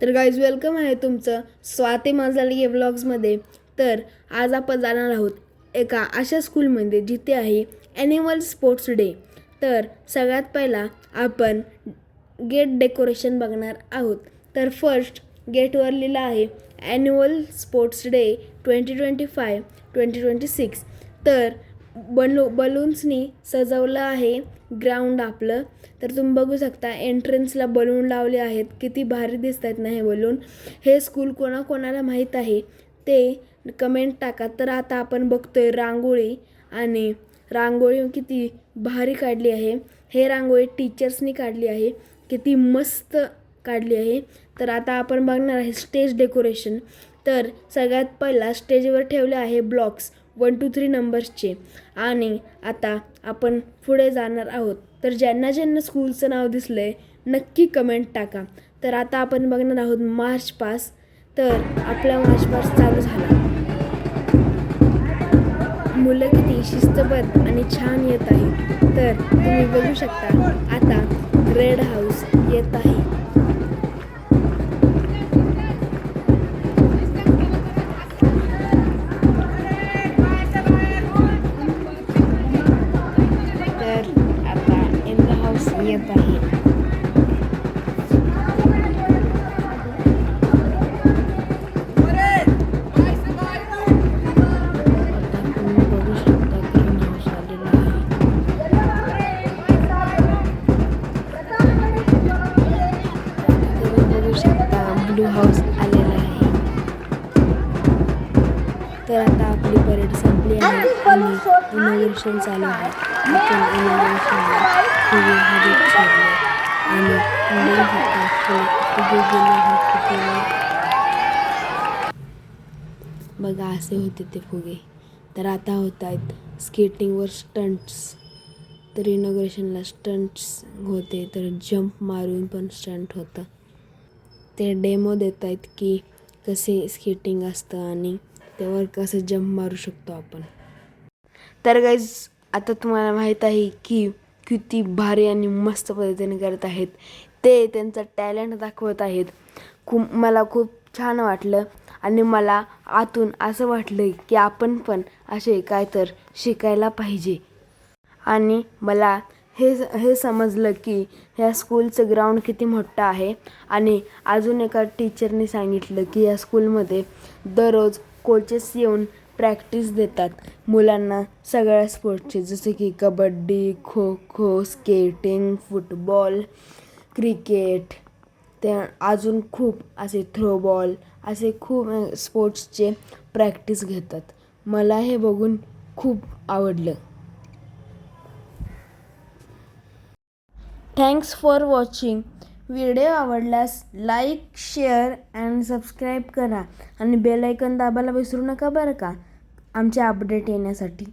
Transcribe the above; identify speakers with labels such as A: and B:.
A: तर guys welcome आहे तुमचं स्वाती माझाली या व्लॉग्समध्ये तर आज आपण जाणार आहोत एका अशा स्कूलमध्ये जिथे आहे ॲनिमल स्पोर्ट्स डे तर सगळ्यात पहिला आपण गेट डेकोरेशन बघणार आहोत. तर फर्स्ट गेटवर लिहिलं आहे annual sports day twenty twenty five twenty twenty six तर बलू बलून्सनी सजवलं आहे ग्राउंड आपलं. तर तुम्ही बघू शकता एंट्रन्सला बलून लावले आहेत. किती भारी दिसत आहेत ना हे बलून हे स्कूल कोणाकोणाला माहीत आहे? ते कमेंट टाका. तर आता आपण बघतोय रांगोळी आणि रांगोळी किती भारी काढली आहे. हे रांगोळी टीचर्सनी काढली आहे. किती मस्त काढली आहे. तर आता आपण बघणार आहे स्टेज डेकोरेशन तर सगळ्यात पहिला स्टेजवर ठेवले आहे ब्लॉक्स वन टू थ्री नंबर्सचे आणि आता आपण पुढे जाणार आहोत. तर ज्यांना ज्यांना स्कूलचं नाव दिसलं आहे नक्की कमेंट टाका. तर आता आपण बघणार आहोत मार्च पास तर आपला मार्च पास चालू झाला. मुलं किती शिस्तबद्ध आणि छान येत आहे तर तुम्ही बघू शकता आता रेड हाऊस येत आहे. ब्लू हाऊस आलेला आहे. तर आता आपली परेड संपली आहे. आणि इनोव्हेशन चालू आहे. आपण इनोव्हेशनला सोडले आणि. बघा असे होते ते फुगे. तर आता होत आहेत स्केटिंगवर स्टंट्स तर इनॉग्रेशनला स्टंट्स होते. तर जंप मारून पण स्टंट होतं. ते डेमो देत आहेत की कसे स्केटिंग असतं आणि त्यावर कसं जंप मारू शकतो आपण. तर गाईज आता तुम्हाला माहीत आहे की किती भारी आणि मस्त पद्धतीने करत आहेत. ते त्यांचं टॅलेंट दाखवत आहेत. खूप मला खूप छान वाटलं आणि मला आतून असं वाटलं की आपण पण असे काय तर शिकायला पाहिजे. आणि मला हे हे समजलं की ह्या स्कूलचं ग्राउंड किती मोठं आहे. आणि अजून एका टीचरने सांगितलं की या स्कूलमध्ये दररोज कोचेस येऊन प्रॅक्टिस देतात. मुलांना सगळ्या स्पोर्ट्सचे जसे की kabaddi kho kho skating football cricket ते अजून खूप असे थ्रोबॉल असे खूप स्पोर्ट्सचे प्रॅक्टिस घेतात. मला हे बघून खूप आवडलं. थँक्स फॉर वॉचिंग व्हिडिओ आवडल्यास लाईक शेअर अँड सबस्क्राईब करा. आणि बेल ऐकन दाबायला विसरू नका बरं का? आमचे अपडेट येण्यासाठी.